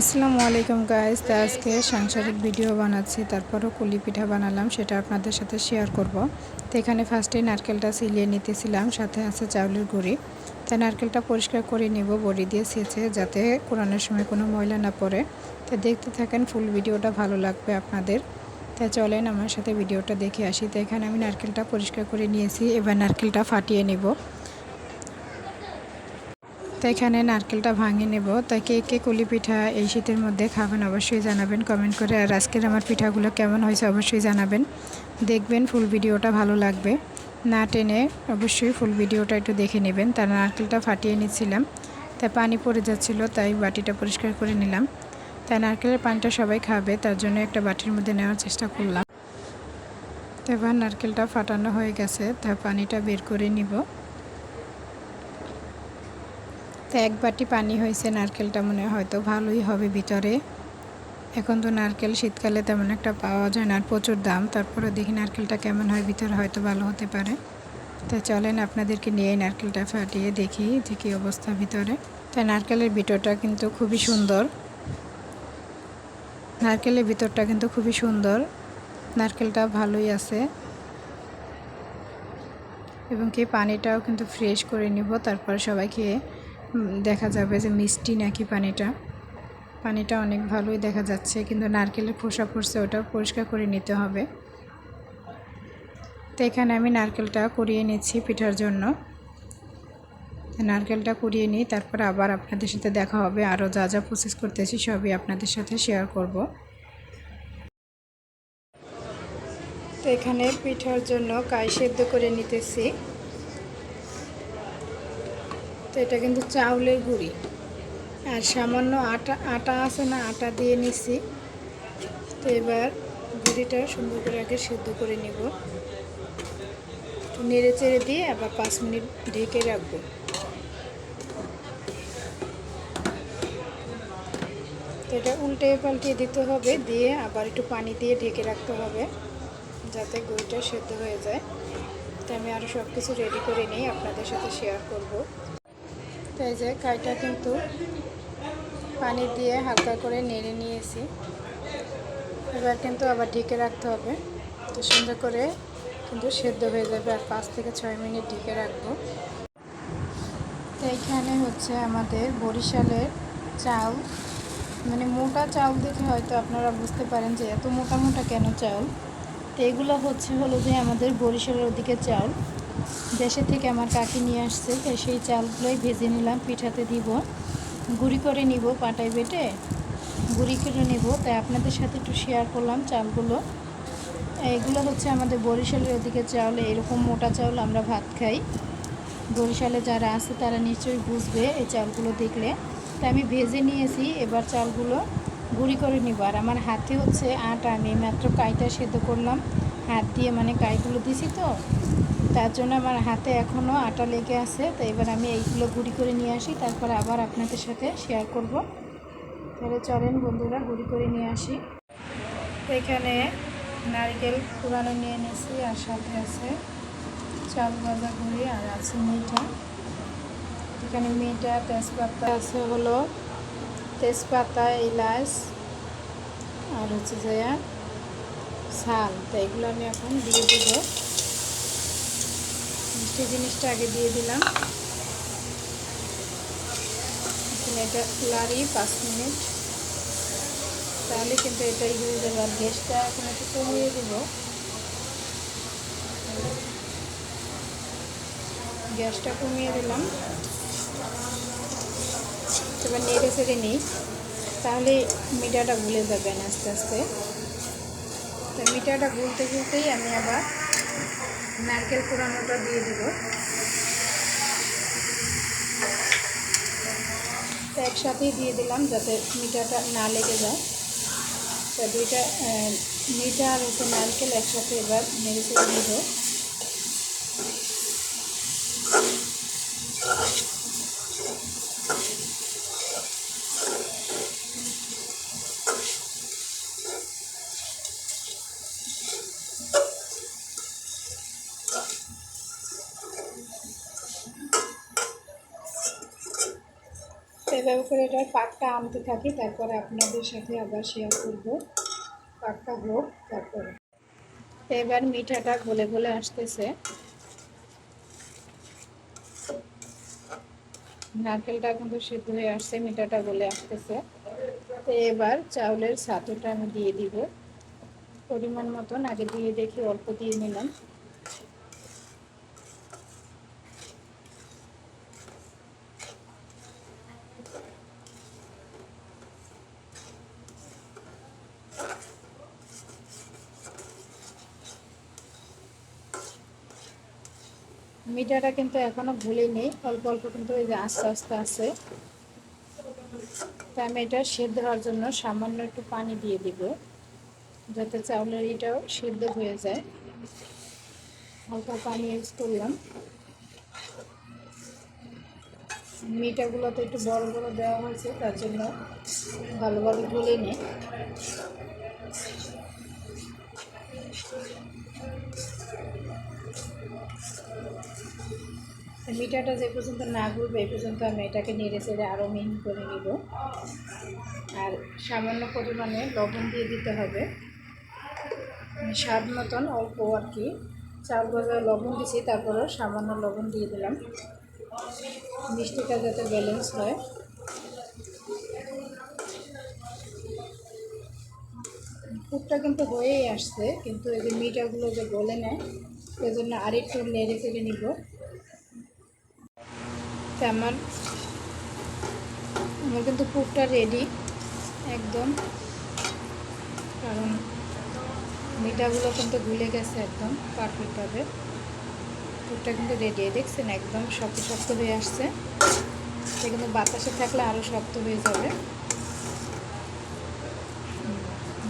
আসসালামু আলাইকুম গাইজ তো আজকে সাংসারিক ভিডিও বানাচ্ছি, তারপরও কুলি পিঠা বানালাম, সেটা আপনাদের সাথে শেয়ার করব। তো এখানে ফার্স্টে নারকেলটা সিলিয়ে নিতেছিলাম, সাথে আছে চাউলের গুঁড়ি। তাই নারকেলটা পরিষ্কার করে নিব, বড়ি দিয়ে সেচে যাতে কোরআনের সময় কোনো ময়লা না পড়ে। তো দেখতে থাকেন ফুল ভিডিওটা ভালো লাগবে আপনাদের। তাই চলেন আমার সাথে ভিডিওটা দেখে আসি। তো এখানে আমি নারকেলটা পরিষ্কার করে নিয়েছি, এবার নারকেলটা ফাটিয়ে নেব। তো এখানে নারকেলটা ভাঙে নেব। তাই কে কে কুলি পিঠা এই শীতের মধ্যে খাবেন অবশ্যই জানাবেন কমেন্ট করে। আর আজকের আমার পিঠাগুলো কেমন হয়েছে অবশ্যই জানাবেন। দেখবেন ফুল ভিডিওটা ভালো লাগবে। না টেনে অবশ্যই ফুল ভিডিওটা একটু দেখে নেবেন। তার নারকেলটা ফাটিয়ে নিচ্ছিলাম। তাই পানি পড়ে যাচ্ছিল, তাই বাটিটা পরিষ্কার করে নিলাম। তাই নারকেলের পানিটা সবাই খাবে, তার জন্য একটা বাটির মধ্যে নেওয়ার চেষ্টা করলাম। তো এবার নারকেলটা ফাটানো হয়ে গেছে, তা পানিটা বের করে নিব। তো এক বাটি পানি হয়েছে, নারকেলটা মনে হয়তো ভালোই হবে ভিতরে। এখন তো নারকেল শীতকালে তেমন একটা পাওয়া যায় না, আর প্রচুর দাম। তারপরে দেখি নারকেলটা কেমন হয়, ভিতরে হয়তো ভালো হতে পারে। তো চলেন আপনাদেরকে নিয়ে নারকেলটা ফাটিয়ে দেখি যে কী অবস্থা ভিতরে। তাই নারকেলের ভিতরটা কিন্তু খুবই সুন্দর। নারকেলের ভিতরটা কিন্তু খুবই সুন্দর। নারকেলটা ভালোই আছে। এবং কি পানিটাও কিন্তু ফ্রেশ করে নিব, তারপর সবাই খেয়ে দেখা যাবে যে মিষ্টি নাকি পানিটা। পানিটা অনেক ভালোই দেখা যাচ্ছে, কিন্তু নারকেলের খোসা পড়ছে ওটা পরিষ্কার করে নিতে হবে। তো এখানে আমি নারকেলটা কুড়িয়ে নিচ্ছি পিঠার জন্য। নারকেলটা কুড়িয়ে নিই তারপর আবার আপনাদের সাথে দেখা হবে। আরও যা যা প্রসেস করতেছি সবই আপনাদের সাথে শেয়ার করব। তো এখানে পিঠার জন্য কাই সেদ্ধ করে নিতেছি। তো এটা কিন্তু চাউলের গুঁড়ি। আর সামান্য আটা আটা আছে না, আটা দিয়ে নিছি। তো এবার গুঁড়িটা সুন্দর করে আগে সেদ্ধ করে নিব। নেড়ে চেড়ে দিয়ে আবার পাঁচ মিনিট ঢেকে রাখব। তো এটা উল্টে পাল্টিয়ে দিতে হবে, দিয়ে আবার একটু পানি দিয়ে ঢেকে রাখতে হবে, যাতে গুঁড়িটা সেদ্ধ হয়ে যায়। তো আমি আরও সব কিছু রেডি করে নিই, আপনাদের সাথে শেয়ার করব। তো এই যে কাইটা কিন্তু পানি দিয়ে হালকা করে নেড়ে নিয়েছি। এবার কিন্তু আবার ঢেকে রাখতে হবে। তো সুন্দর করে কিন্তু সেদ্ধ হয়ে যাবে আর পাঁচ থেকে ছয় মিনিট ঢেকে রাখব। তো এইখানে হচ্ছে আমাদের বরিশালের চাল। মানে মোটা চাউল দেখে হয়তো আপনারা বুঝতে পারেন যে এত মোটা মোটা কেন চাউল তো এগুলো হচ্ছে হলো যে আমাদের বরিশালের ওদিকে চাউল দেশে থেকে আমার কাকি নিয়ে আসছে, তো সেই চালগুলোই ভেজে নিলাম, পিঠাতে দিব। গুঁড়ি করে নিব পাটায় বেটে, গুঁড়ি করে নিব। তাই আপনাদের সাথে একটু শেয়ার করলাম চালগুলো। এগুলো হচ্ছে আমাদের বরিশালের ওদিকে চাউল, এরকম মোটা চাউল আমরা ভাত খাই। বরিশালে যারা আছে তারা নিশ্চয়ই বুঝবে এই চালগুলো দেখলে। তাই আমি ভেজে নিয়েছি, এবার চালগুলো গুঁড়ি করে নিব। আর আমার হাতে হচ্ছে আটা, আমি মাত্র কাইটা সেদ্ধ করলাম। হাত দিয়ে মানে কাইগুলো দিছি তো, তার জন্য আমার হাতে এখনও আটা লেগে আছে, তো এবার আমি এইগুলো গুঁড়ি করে নিয়ে আসি, তারপর আবার আপনাদের সাথে শেয়ার করব। তাহলে চলেন বন্ধুরা, গুঁড়ি করে নিয়ে আসি। এখানে নারকেল পুরানো নিয়ে নিয়েছি, আর সাথে আছে চাল ভাজা গুঁড়ি, আর আছে মিঠা। এখানে মিঠা তেজপাতা আছে হলো তেজপাতা, এলাচ, আর হচ্ছে যে শাল তো এগুলো আমি এখন দিয়ে দেবো। মিষ্টি জিনিসটা আগে দিয়ে দিলাম। এটা লাড়ি পাঁচ মিনিট। তাহলে কিন্তু এটাই হয়ে যাবে। আর গ্যাসটা এখন একটু কমিয়ে দেবো। গ্যাসটা কমিয়ে দিলাম। এবার নেড়ে সেড়ে নিই। তাহলে মিঠাটা ভুলে যাবেন আস্তে আস্তে। তো মিঠাটা গুলতে গুলতেই আমি আবার নারকেল পোড়ানোটা দিয়ে দেব। একসাথেই দিয়ে দিলাম যাতে মিঠাটা না লেগে যায়। তো দুইটা মিঠা আর হচ্ছে নারকেল একসাথে এবার মেরেছে দিয়ে দিব এইভাবে করে এটার পাকটা আনতে থাকি, তারপরে আপনাদের সাথে আবার শেয়ার করব। পাকটা হোক, তারপরে। এবার মিঠাটা গলে গলে আসতেছে। নারকেলটা কিন্তু সিদ্ধ হয়ে আসছে, মিঠাটা গলে আসতেছে। তো এবার চাউলের ছাতুটা আমি দিয়ে দিব। পরিমাণ মতন আগে দিয়ে দেখি, অল্প দিয়ে নিলাম। মিঠাটা কিন্তু এখনও ভুলে নেই। অল্প অল্প কিন্তু ওই যে আস্তে আস্তে আছে তো আমি এটা সেদ্ধ হওয়ার জন্য সামান্য একটু পানি দিয়ে দিব, যাতে চাউলের এটাও সেদ্ধ হয়ে যায়। অল্প পানি ইউজ করলাম। মিঠাগুলো তো একটু বড় বড় দেওয়া হয়েছে, তার জন্য ভালোভাবে গুলে নেই। মিঠাটা যে পর্যন্ত না ঘুরবে, এই পর্যন্ত আমি এটাকে নেড়ে চেড়ে আরও মিহি করে নিব। আর সামান্য পরিমাণে লবণ দিয়ে দিতে হবে। মানে স্বাদ মতন অল্প আর কি চাল বাজার লবণ দিছি, তারপরেও সামান্য লবণ দিয়ে দিলাম। মিষ্টিটা যাতে ব্যালেন্স হয়। ফুটটা কিন্তু হয়েই আসছে, কিন্তু এই যে মিঠাগুলো যে গলে নেয় সেজন্য আরেকটু নেড়ে চেড়ে নিব। তো আমার আমার কিন্তু পুরটা রেডি একদম। কারণ মিঠাগুলো কিন্তু গুলে গেছে একদম পারফেক্টভাবে পুরটা কিন্তু রেডি দেখছেন? একদম শক্ত শক্ত হয়ে আসছে। সে কিন্তু বাতাসে থাকলে আরও শক্ত হয়ে যাবে।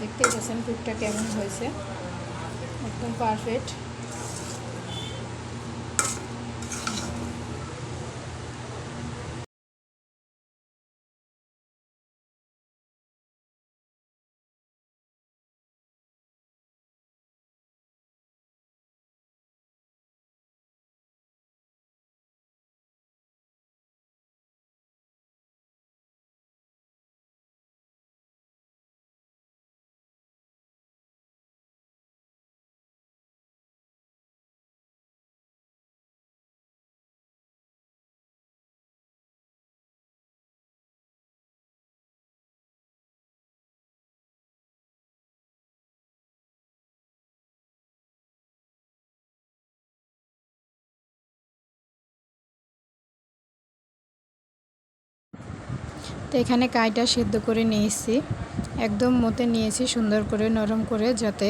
দেখতেই পাচ্ছেন পুরটা কেমন হয়েছে। একদম পারফেক্ট তো এখানে কাইটা সেদ্ধ করে নিয়েছি। একদম মতে নিয়েছি সুন্দর করে, নরম করে, যাতে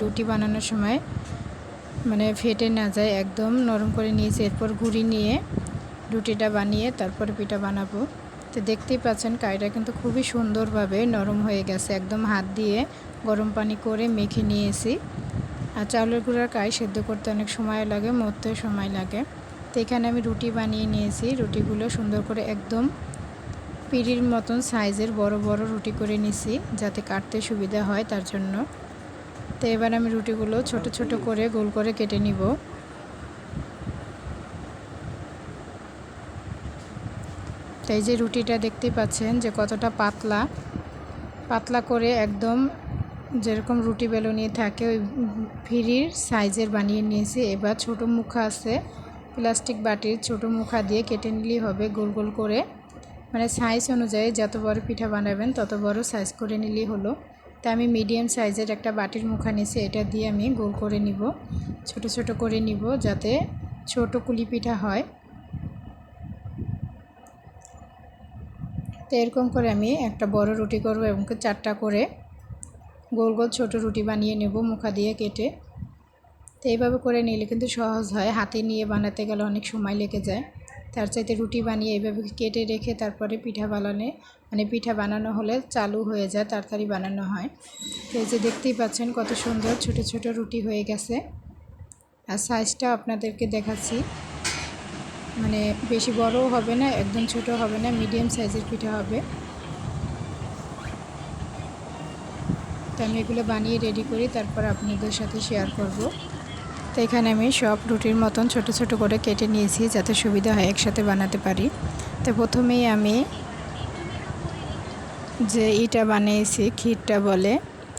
রুটি বানানোর সময় মানে ফেটে না যায়। একদম নরম করে নিয়েছি। এরপর ঘুরি নিয়ে রুটিটা বানিয়ে তারপরে পিঠা বানাবো। তো দেখতেই পাচ্ছেন কাইটা কিন্তু খুবই সুন্দরভাবে নরম হয়ে গেছে। একদম হাত দিয়ে গরম পানি করে মেখে নিয়েছি। আর চাউলের গুঁড়ার কাই সেদ্ধ করতে অনেক সময় লাগে, মরতেও সময় লাগে। তো এখানে আমি রুটি বানিয়ে নিয়েছি। রুটিগুলো সুন্দর করে একদম পিড়ির মতন সাইজের বড় বড় রুটি করে নিছি, যাতে কাটতে সুবিধা হয় তার জন্য। তো এবার আমি রুটিগুলো ছোট ছোট করে গোল করে কেটে নিব। তো এই যে রুটিটা দেখতেই পাচ্ছেন যে কতটা পাতলা। পাতলা করে একদম যেরকম রুটি বেলুনি থাকে, ওই ফিরির সাইজের বানিয়ে নিয়েছি। এবার ছোট মুখা আছে, প্লাস্টিক বাটির ছোট মুখা দিয়ে কেটে নিলেই হবে গোল গোল করে। মানে সাইজ অনুযায়ী যত বড় পিঠা বানাবেন, তত বড় সাইজ করে নিলেই হলো। তা আমি মিডিয়াম সাইজের একটা বাটির মুখা নিয়েছি, এটা দিয়ে আমি গোল করে নিব। ছোট ছোট করে নিব যাতে ছোট কুলি পিঠা হয়। তো এরকম করে আমি একটা বড় রুটি করব এবং চারটা করে গোল গোল ছোট রুটি বানিয়ে নেব মুখা দিয়ে কেটে। তো এইভাবে করে নিলে কিন্তু সহজ হয়, হাতে নিয়ে বানাতে গেলে অনেক সময় লেগে যায়। তার চাইতে রুটি বানিয়ে এইভাবে কেটে রেখে তারপরে পিঠা বানানে মানে পিঠা বানানো হলে চালু হয়ে যায়, তাড়াতাড়ি বানানো হয়। তো এই যে দেখতেই পাচ্ছেন কত সুন্দর ছোট ছোট রুটি হয়ে গেছে। আর সাইজটা আপনাদেরকে দেখাচ্ছি। মানে বেশি বড়ও হবে না, একদম ছোট হবে না মিডিয়াম সাইজের পিঠা হবে। তো আমি এগুলো বানিয়ে রেডি করি তারপর আপনাদের সাথে শেয়ার করব। তো এখানে আমি সব রুটির মতন ছোট ছোট করে কেটে নিয়েছি যাতে সুবিধা হয় একসাথে বানাতে পারি। তো প্রথমেই আমি যে ইটা বানিয়েছি, ক্ষীরটা বলে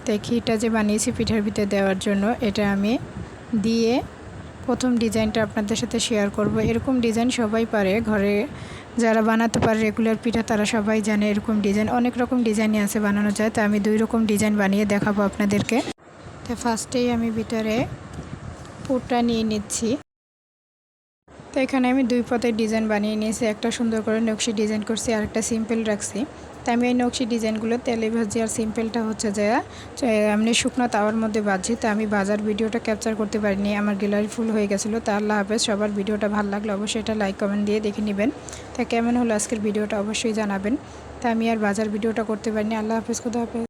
তাই ক্ষীরটা যে বানিয়েছি পিঠার ভিতরে দেওয়ার জন্য, এটা আমি দিয়ে প্রথম ডিজাইনটা আপনাদের সাথে শেয়ার করব। এরকম ডিজাইন সবাই পারে, ঘরে যারা বানাতে পারে রেগুলার পিঠা, তারা সবাই জানে এরকম ডিজাইন। অনেক রকম ডিজাইনই আছে বানানো যায়, তো আমি দুই রকম ডিজাইন বানিয়ে দেখাবো আপনাদেরকে। তো ফার্স্টেই আমি ভিতরে পুরটা নিয়ে নিচ্ছি। তো এখানে আমি দুই পথের ডিজাইন বানিয়ে নিয়েছি। একটা সুন্দর করে নকশি ডিজাইন করছি আর একটা সিম্পল রাখছি। তো আমি এই নকশি ডিজাইনগুলো তেলে ভাজি আর সিম্পলটা হচ্ছে যে এমনি শুকনো তাওয়ার মধ্যে বাজি তো আমি বাজার ভিডিওটা ক্যাপচার করতে পারিনি, আমার গ্যালারি ফুল হয়ে গেছিল। তা আল্লাহ হাফেজ, সবার ভিডিওটা ভালো লাগলে অবশ্যই এটা লাইক কমেন্ট দিয়ে দেখে নেবেন। তা কেমন হলো আজকের ভিডিওটা অবশ্যই জানাবেন। তা আমি আর বাজার ভিডিওটা করতে পারিনি। আল্লাহ হাফেজ, খুদা হাফেজ।